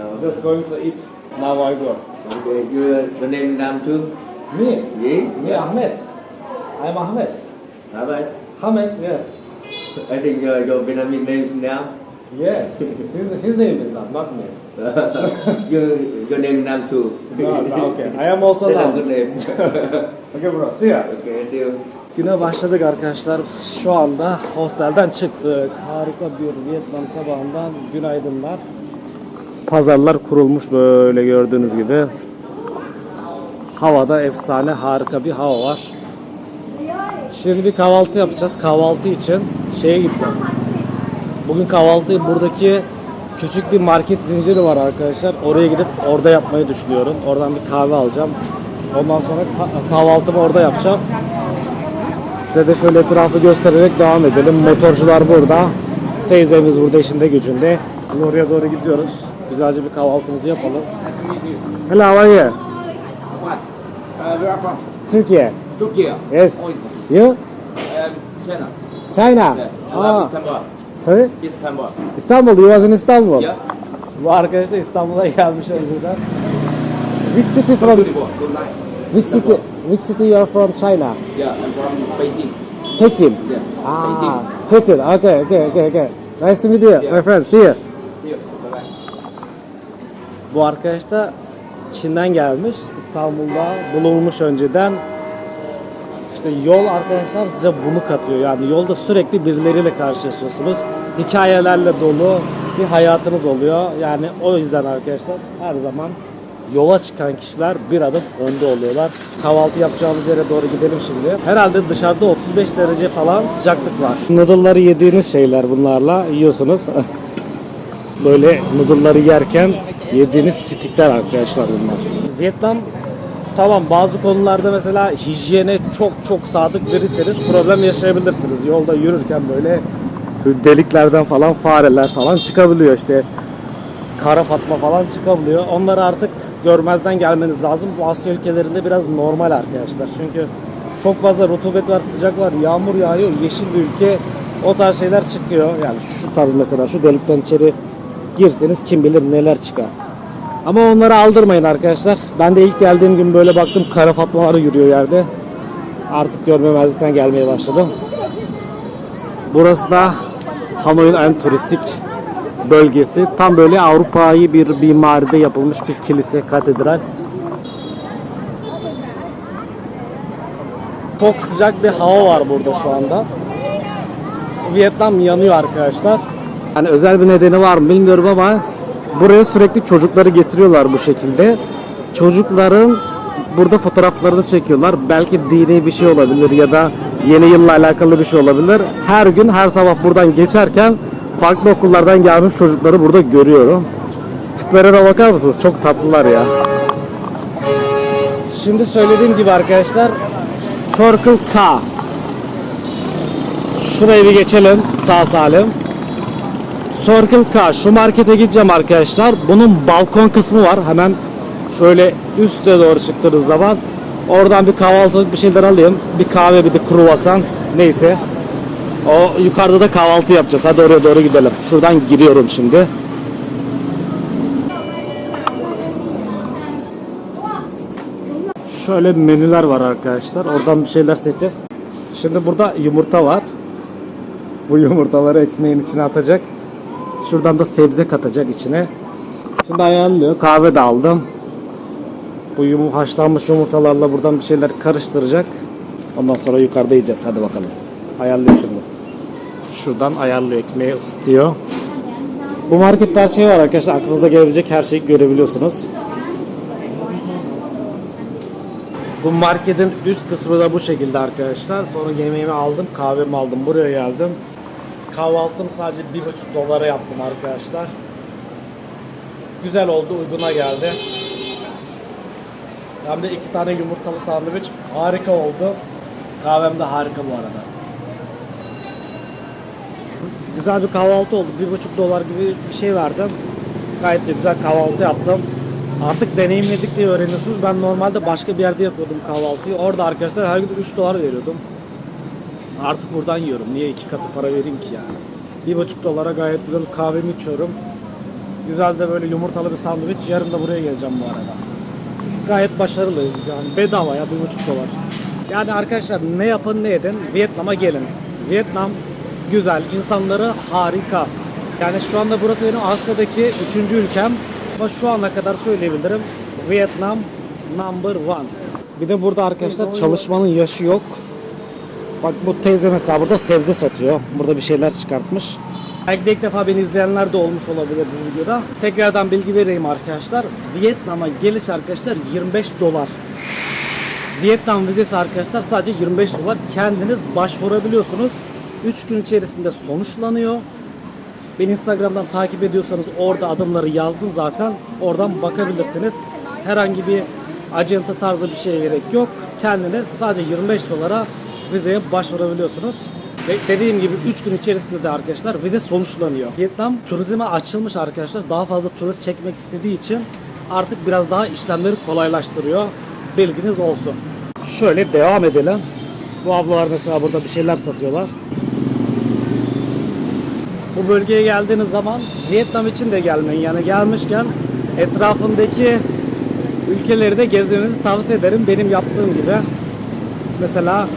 No. Just going to eat. Now I go. Okay, you uh, the name Nam too? Me? Yeah. Me Ahmed. I'm Ahmed. How about? Ahmed, yes. I think your your Vietnamese name is Nam. Yes. his, his name is not, not me. your your name Nam too. No, no, okay. I am also That's a Nam. good name. Okay bro, see ya. okay, see you. Güne başladık arkadaşlar. Şu anda hostelden çıktık. Harika bir Vietnam sabahından günaydınlar. Pazarlar kurulmuş böyle gördüğünüz gibi. Havada efsane harika bir hava var. Şimdi bir kahvaltı yapacağız. Kahvaltı için şeye gideceğim. Bugün kahvaltıyı buradaki küçük bir market zinciri var arkadaşlar. Oraya gidip orada yapmayı düşünüyorum. Oradan bir kahve alacağım. Ondan sonra ka- kahvaltımı orada yapacağım. Size de şöyle etrafı göstererek devam edelim. Motorcular burada. Teyzemiz burada işinde gücünde. Şimdi oraya doğru gidiyoruz. Güzelce bir kahvaltımızı yapalım. Hello, how are you? What? Uh, where are from? Türkiye. Turkey. Yes. Oh, You? um, China. China. Yeah. Aa, Istanbul. sorry? Istanbul. İstanbul. You was in Istanbul. Yeah. Bu arkadaş da İstanbul'a gelmiş önceden. Which city from? Good night. Which city? Which city you are from China? Yeah, I'm from Beijing. Pekin. Yeah. Beijing. Ah, Pekin. Okay, okay, okay, okay. Nice to meet you, my friend. See you. See you. Bye bye. Bu arkadaş da Çin'den gelmiş. İstanbul'da bulunmuş önceden. İşte yol arkadaşlar size bunu katıyor. Yani yolda sürekli birileriyle karşılaşıyorsunuz. Hikayelerle dolu bir hayatınız oluyor. Yani o yüzden arkadaşlar her zaman yola çıkan kişiler bir adım önde oluyorlar. Kahvaltı yapacağımız yere doğru gidelim şimdi. Herhalde dışarıda 35 derece falan sıcaklık var. Noodle'ları yediğiniz şeyler bunlarla yiyorsunuz. böyle noodle'ları yerken yediğiniz stikler arkadaşlar bunlar. Vietnam tamam bazı konularda mesela hijyene çok çok sadık biriyseniz problem yaşayabilirsiniz. Yolda yürürken böyle deliklerden falan fareler falan çıkabiliyor işte kara fatma falan çıkabiliyor. Onları artık görmezden gelmeniz lazım. Bu Asya ülkelerinde biraz normal arkadaşlar. Çünkü çok fazla rutubet var, sıcak var, yağmur yağıyor, yeşil bir ülke. O tarz şeyler çıkıyor. Yani şu tarz mesela şu delikten içeri girseniz kim bilir neler çıkar. Ama onları aldırmayın arkadaşlar. Ben de ilk geldiğim gün böyle baktım kara fatmalar yürüyor yerde. Artık görmemezlikten gelmeye başladım. Burası da Hanoi'nin en turistik bölgesi. Tam böyle Avrupa'yı bir mimaride yapılmış bir kilise, katedral. Çok sıcak bir hava var burada şu anda. Vietnam yanıyor arkadaşlar. Hani özel bir nedeni var mı bilmiyorum ama buraya sürekli çocukları getiriyorlar bu şekilde. Çocukların burada fotoğraflarını çekiyorlar. Belki dini bir şey olabilir ya da yeni yılla alakalı bir şey olabilir. Her gün her sabah buradan geçerken farklı okullardan gelmiş çocukları burada görüyorum. Tiplere de bakar mısınız? Çok tatlılar ya. Şimdi söylediğim gibi arkadaşlar Circle K Şurayı bir geçelim sağ salim. Circle K şu markete gideceğim arkadaşlar. Bunun balkon kısmı var. Hemen şöyle üste doğru çıktığınız zaman oradan bir kahvaltılık bir şeyler alayım. Bir kahve bir de kruvasan neyse. O yukarıda da kahvaltı yapacağız. Hadi oraya doğru gidelim. Şuradan giriyorum şimdi. Şöyle menüler var arkadaşlar. Oradan bir şeyler seçeceğiz. Şimdi burada yumurta var. Bu yumurtaları ekmeğin içine atacak. Şuradan da sebze katacak içine. Şimdi ayarlıyor. Kahve de aldım. Bu yum haşlanmış yumurtalarla buradan bir şeyler karıştıracak. Ondan sonra yukarıda yiyeceğiz. Hadi bakalım. Ayarlıyor şimdi. Şuradan ayarlıyor. Ekmeği ısıtıyor. Bu markette her şey var arkadaşlar. Aklınıza gelebilecek her şeyi görebiliyorsunuz. Bu marketin üst kısmı da bu şekilde arkadaşlar. Sonra yemeğimi aldım, kahvemi aldım, buraya geldim. Kahvaltım sadece bir buçuk dolara yaptım arkadaşlar. Güzel oldu, uyguna geldi. Hem de iki tane yumurtalı sandviç harika oldu. Kahvem de harika bu arada. Güzel bir kahvaltı oldu. Bir buçuk dolar gibi bir şey verdim. Gayet de güzel kahvaltı yaptım. Artık deneyimledik diye öğreniyorsunuz. Ben normalde başka bir yerde yapıyordum kahvaltıyı. Orada arkadaşlar her gün 3 dolar veriyordum. Artık buradan yiyorum. Niye iki katı para vereyim ki yani? Bir buçuk dolara gayet güzel kahvemi içiyorum. Güzel de böyle yumurtalı bir sandviç. Yarın da buraya geleceğim bu arada. Gayet başarılı. Yani bedava ya bir buçuk dolar. Yani arkadaşlar ne yapın ne edin Vietnam'a gelin. Vietnam güzel, insanları harika. Yani şu anda burası benim Asya'daki üçüncü ülkem. Ama şu ana kadar söyleyebilirim Vietnam number one. Bir de burada arkadaşlar çalışmanın yaşı yok. Bak bu teyze mesela burada sebze satıyor. Burada bir şeyler çıkartmış. Belki de ilk defa beni izleyenler de olmuş olabilir bu videoda. Tekrardan bilgi vereyim arkadaşlar. Vietnam'a geliş arkadaşlar 25 dolar. Vietnam vizesi arkadaşlar sadece 25 dolar. Kendiniz başvurabiliyorsunuz. 3 gün içerisinde sonuçlanıyor. Beni Instagram'dan takip ediyorsanız orada adımları yazdım zaten. Oradan bakabilirsiniz. Herhangi bir acenta tarzı bir şeye gerek yok. Kendiniz sadece 25 dolara vizeye başvurabiliyorsunuz. Ve dediğim gibi 3 gün içerisinde de arkadaşlar vize sonuçlanıyor. Vietnam turizme açılmış arkadaşlar. Daha fazla turist çekmek istediği için artık biraz daha işlemleri kolaylaştırıyor. Bilginiz olsun. Şöyle devam edelim. Bu ablalar mesela burada bir şeyler satıyorlar. Bu bölgeye geldiğiniz zaman Vietnam için de gelmeyin. Yani gelmişken etrafındaki ülkeleri de gezmenizi tavsiye ederim. Benim yaptığım gibi. Mesela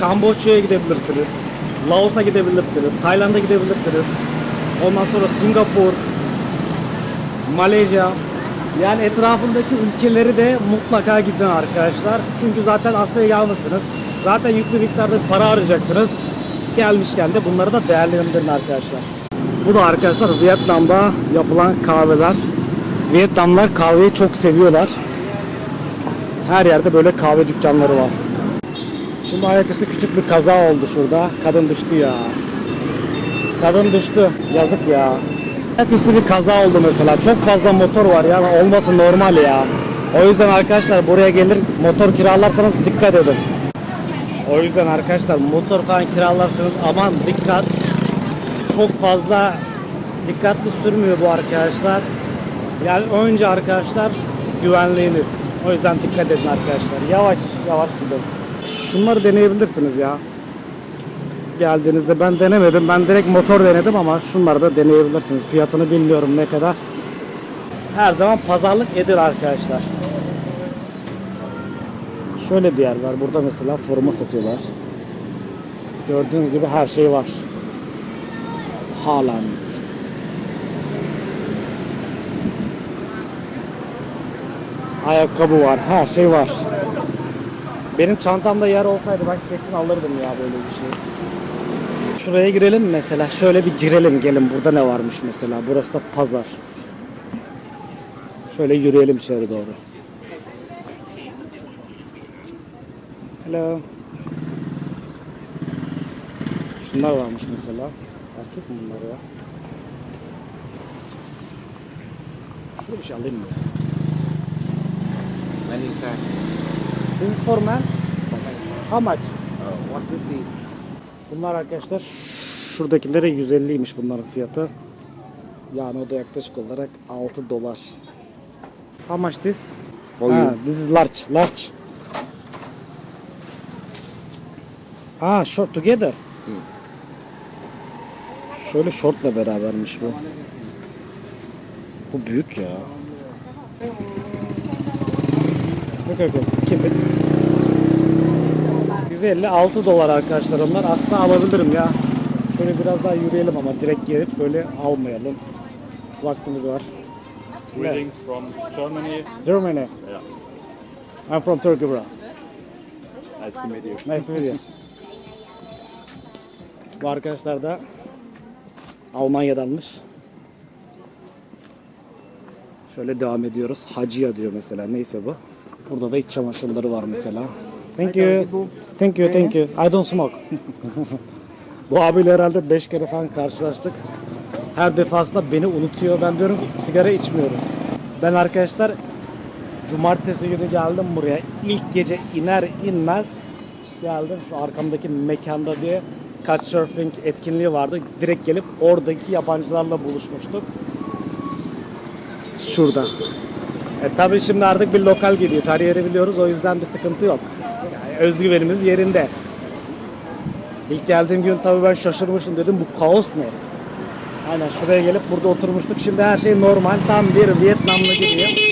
Kamboçya'ya gidebilirsiniz. Laos'a gidebilirsiniz. Tayland'a gidebilirsiniz. Ondan sonra Singapur, Malezya. Yani etrafındaki ülkeleri de mutlaka gidin arkadaşlar. Çünkü zaten Asya'ya gelmişsiniz. Zaten yüklü miktarda para arayacaksınız. Gelmişken de bunları da değerlendirin arkadaşlar. Bu da arkadaşlar Vietnam'da yapılan kahveler. Vietnamlar kahveyi çok seviyorlar. Her yerde böyle kahve dükkanları var. Şimdi ayaküstü küçük bir kaza oldu şurada. Kadın düştü ya. Kadın düştü. Yazık ya. Ayaküstü bir kaza oldu mesela. Çok fazla motor var yani olması normal ya. O yüzden arkadaşlar buraya gelir motor kiralarsanız dikkat edin. O yüzden arkadaşlar motor falan kiralarsanız aman dikkat. Çok fazla dikkatli sürmüyor bu arkadaşlar. Yani önce arkadaşlar güvenliğiniz. O yüzden dikkat edin arkadaşlar. Yavaş yavaş gidin. Şunları deneyebilirsiniz ya. Geldiğinizde ben denemedim. Ben direkt motor denedim ama şunları da deneyebilirsiniz. Fiyatını bilmiyorum ne kadar. Her zaman pazarlık edin arkadaşlar. Şöyle bir yer var. Burada mesela forma satıyorlar. Gördüğünüz gibi her şey var. Haaland. Ayakkabı var. Her şey var. Benim çantamda yer olsaydı ben kesin alırdım ya böyle bir şey. Şuraya girelim mesela. Şöyle bir girelim gelin. Burada ne varmış mesela. Burası da pazar. Şöyle yürüyelim içeri doğru. Hello. Şunlar varmış mesela. Erkek mi bunlar ya? Şurada bir şey alayım mı? Kind. This is for men. How much? Uh, what would be? Bunlar arkadaşlar şuradakilere 150'ymiş bunların fiyatı. Yani o da yaklaşık olarak 6 dolar. How much this? For ha, you. this is large. Large. Ha, short together. Şöyle shortla berabermiş bu. Bu büyük ya. Okay, okay. Keep it. 156 dolar arkadaşlar onlar. Aslında alabilirim ya. Şöyle biraz daha yürüyelim ama direkt gelip böyle almayalım. Vaktimiz var. Greetings from Germany. Germany. Yeah. I'm from Turkey bro. Nice to meet you. Nice to meet you. Bu arkadaşlar da Almanya'danmış. Şöyle devam ediyoruz. Hacıya diyor mesela. Neyse bu. Burada da iç çamaşırları var mesela. Thank you. Thank you, thank you. I don't smoke. bu abiyle herhalde 5 kere falan karşılaştık. Her defasında beni unutuyor. Ben diyorum ki sigara içmiyorum. Ben arkadaşlar Cumartesi günü geldim buraya. İlk gece iner inmez geldim şu arkamdaki mekanda diye Couchsurfing etkinliği vardı. Direkt gelip oradaki yabancılarla buluşmuştuk. Şurada. E tabii şimdi artık bir lokal gibiyiz. Her yeri biliyoruz. O yüzden bir sıkıntı yok. Yani özgüvenimiz yerinde. İlk geldiğim gün tabii ben şaşırmıştım. Dedim bu kaos ne? Aynen şuraya gelip burada oturmuştuk. Şimdi her şey normal. Tam bir Vietnamlı gibi.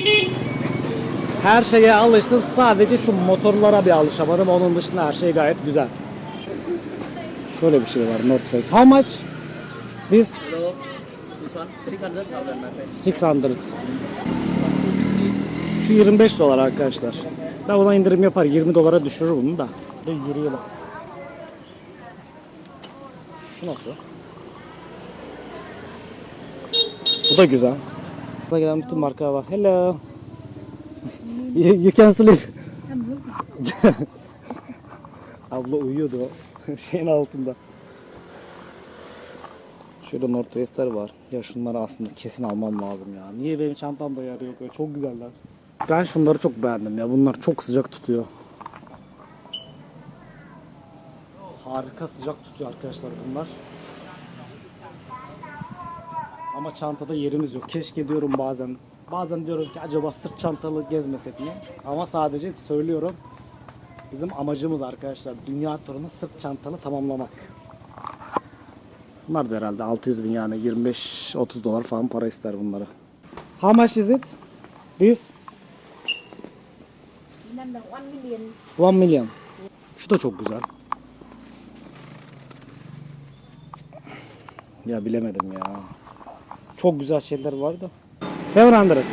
Her şeye alıştım. Sadece şu motorlara bir alışamadım. Onun dışında her şey gayet güzel. Şöyle bir şey var North Face. How much? This Hello, this one 600,000 my friend. 600. Şu 25 dolar arkadaşlar. Ben ona indirim yapar 20 dolara düşürür bunu da. Yürüye bak. Şu nasıl? Bu da güzel. Burada gelen bütün markalar var. Hello. you, you can sleep. Abla uyuyordu şeyin altında. Şöyle North Face'ler var. Ya şunları aslında kesin almam lazım ya. Niye benim çantamda yer yok? Çok güzeller. Ben şunları çok beğendim ya. Bunlar çok sıcak tutuyor. Harika sıcak tutuyor arkadaşlar bunlar. Ama çantada yerimiz yok. Keşke diyorum bazen. Bazen diyorum ki acaba sırt çantalı gezmesek mi? Ama sadece söylüyorum. Bizim amacımız arkadaşlar dünya turunu sırt çantalı tamamlamak. Bunlar da herhalde 600 bin yani 25-30 dolar falan para ister bunları. How much is it? This? Năm đồng one million 1 milyon. Şu da çok güzel. Ya bilemedim ya. Çok güzel şeyler vardı. 700.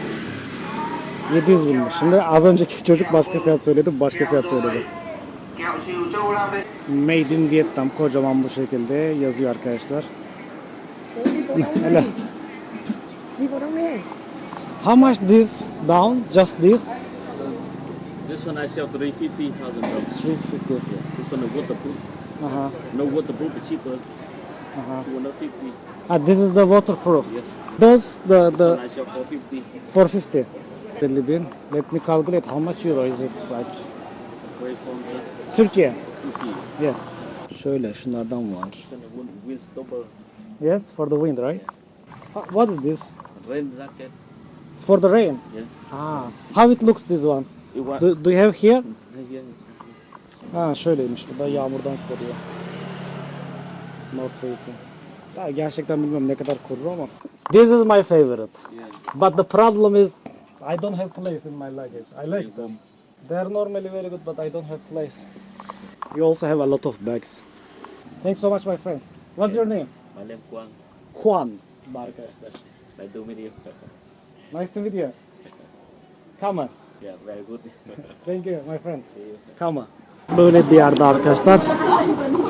700 binmiş. Şimdi az önceki çocuk başka fiyat söyledi, başka fiyat söyledi. Made in Vietnam kocaman bu şekilde yazıyor arkadaşlar. Đi How much this down? Just this? This one I sell 350,000 bro. 350. This one is waterproof. Uh-huh. No waterproof, but cheaper. Uh-huh. 250. Ah, this is the waterproof. Yes. Those the This the one I sell 450. 450. 50 bin. Let me calculate how much euro is it like? Where from sir? Türkiye. Turkey. Yes. Şöyle şunlardan var. This one wind, wind stopper. Yes, for the wind, right? Ha- What is this? Rain jacket. It's for the rain. Yeah. Ah, how it looks this one? Do, do you have here? Ha şöyleymiş bu da yağmurdan koruyor. North Face'i. Ya gerçekten bilmiyorum ne kadar korur ama. This is my favorite. But the problem is I don't have place in my luggage. I like them. They are normally very good but I don't have place. You also have a lot of bags. Thanks so much my friend. What's your name? My name Quang. Juan. Arkadaşlar. I do video. Nice to meet you. Come on. Yeah, very good. Thank you my friend. Come on. Böyle bir yerde arkadaşlar.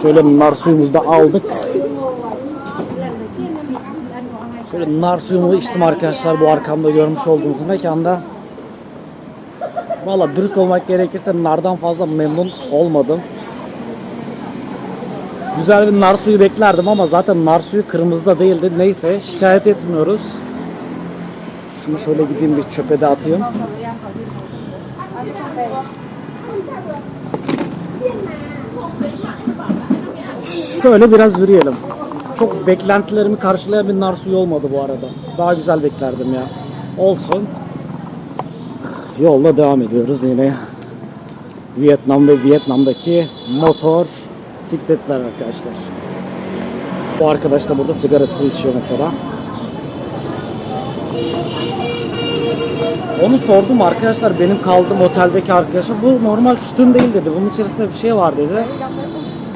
Şöyle nar suyumuzu da aldık. Şöyle nar suyumu içtim arkadaşlar bu arkamda görmüş olduğunuz mekanda. Valla dürüst olmak gerekirse nardan fazla memnun olmadım. Güzel bir nar suyu beklerdim ama zaten nar suyu kırmızıda değildi. Neyse şikayet etmiyoruz. Şunu şöyle gideyim bir çöpe de atayım. Şöyle biraz yürüyelim. Çok beklentilerimi karşılayan bir nar suyu olmadı bu arada. Daha güzel beklerdim ya. Olsun. Yolla devam ediyoruz yine. Vietnam ve Vietnam'daki motor sikletler arkadaşlar. Bu arkadaş da burada sigarası içiyor mesela. Onu sordum arkadaşlar benim kaldığım oteldeki arkadaşa. Bu normal tütün değil dedi. Bunun içerisinde bir şey var dedi.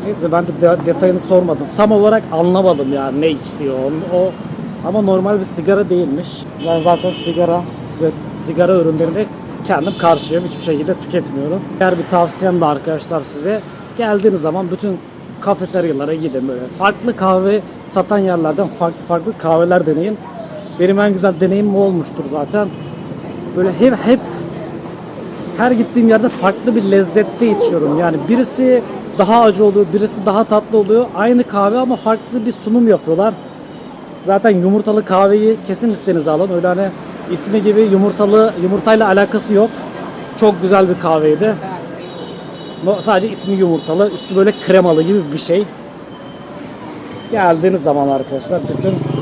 Neyse ben de de- detayını sormadım. Tam olarak anlamadım ya ne içiyor. O, o ama normal bir sigara değilmiş. Ben zaten sigara ve sigara ürünlerini kendim karşıyım. Hiçbir şekilde tüketmiyorum. Diğer bir tavsiyem de arkadaşlar size geldiğiniz zaman bütün kafeteryalara gidin böyle. Farklı kahve satan yerlerden farklı farklı kahveler deneyin. Benim en güzel deneyimim olmuştur zaten. Böyle hep hep her gittiğim yerde farklı bir lezzette içiyorum. Yani birisi daha acı oluyor, birisi daha tatlı oluyor. Aynı kahve ama farklı bir sunum yapıyorlar. Zaten yumurtalı kahveyi kesin listenize alın. Öyle hani ismi gibi yumurtalı yumurtayla alakası yok. Çok güzel bir kahveydi. Sadece ismi yumurtalı, üstü böyle kremalı gibi bir şey. Geldiğiniz zaman arkadaşlar bütün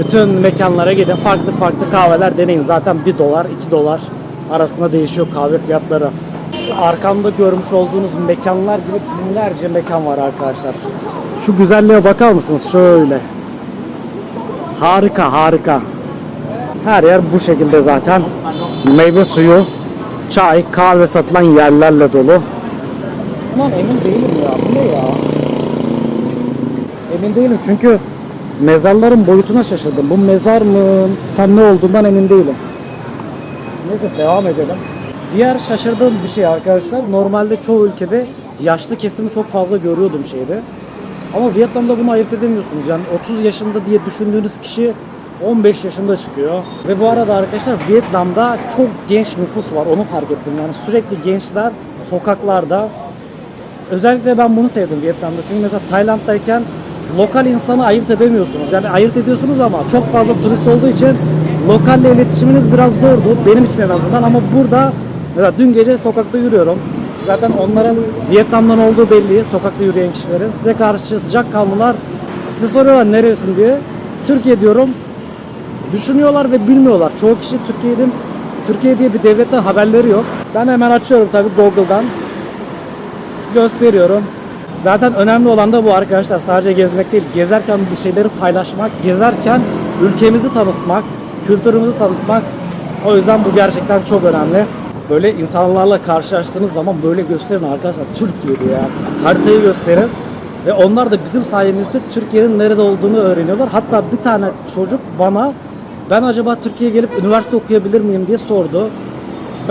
bütün mekanlara gidin. Farklı farklı kahveler deneyin. Zaten 1 dolar, 2 dolar arasında değişiyor kahve fiyatları. Şu arkamda görmüş olduğunuz mekanlar gibi binlerce mekan var arkadaşlar. Şu güzelliğe bakar mısınız? Şöyle. Harika harika. Her yer bu şekilde zaten. Meyve suyu, çay, kahve satılan yerlerle dolu. Aman emin değilim ya. Bu ne ya? Emin değilim çünkü mezarların boyutuna şaşırdım. Bu mezar mı? Tam ne olduğundan emin değilim. Neyse devam edelim. Diğer şaşırdığım bir şey arkadaşlar. Normalde çoğu ülkede yaşlı kesimi çok fazla görüyordum şeyde. Ama Vietnam'da bunu ayırt edemiyorsunuz. Yani 30 yaşında diye düşündüğünüz kişi 15 yaşında çıkıyor. Ve bu arada arkadaşlar Vietnam'da çok genç nüfus var. Onu fark ettim. Yani sürekli gençler sokaklarda. Özellikle ben bunu sevdim Vietnam'da. Çünkü mesela Tayland'dayken lokal insanı ayırt edemiyorsunuz. Yani ayırt ediyorsunuz ama çok fazla turist olduğu için lokalle iletişiminiz biraz zordu. Benim için en azından ama burada mesela dün gece sokakta yürüyorum. Zaten onların Vietnam'dan olduğu belli sokakta yürüyen kişilerin. Size karşı sıcak kanlılar size soruyorlar neresin diye. Türkiye diyorum. Düşünüyorlar ve bilmiyorlar. Çoğu kişi Türkiye'nin Türkiye diye bir devletten haberleri yok. Ben hemen açıyorum tabii Google'dan gösteriyorum. Zaten önemli olan da bu arkadaşlar. Sadece gezmek değil. Gezerken bir şeyleri paylaşmak, gezerken ülkemizi tanıtmak, kültürümüzü tanıtmak. O yüzden bu gerçekten çok önemli. Böyle insanlarla karşılaştığınız zaman böyle gösterin arkadaşlar. Türkiye'de ya. Haritayı gösterin. Ve onlar da bizim sayemizde Türkiye'nin nerede olduğunu öğreniyorlar. Hatta bir tane çocuk bana ben acaba Türkiye'ye gelip üniversite okuyabilir miyim diye sordu.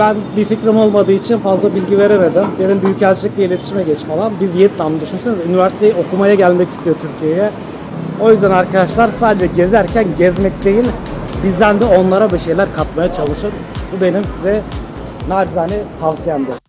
Ben bir fikrim olmadığı için fazla bilgi veremedim. Dedim Büyükelçilikle iletişime geç falan. Bir Vietnam düşünsenize üniversiteyi okumaya gelmek istiyor Türkiye'ye. O yüzden arkadaşlar sadece gezerken gezmek değil bizden de onlara bir şeyler katmaya çalışın. Bu benim size naçizane tavsiyemdir.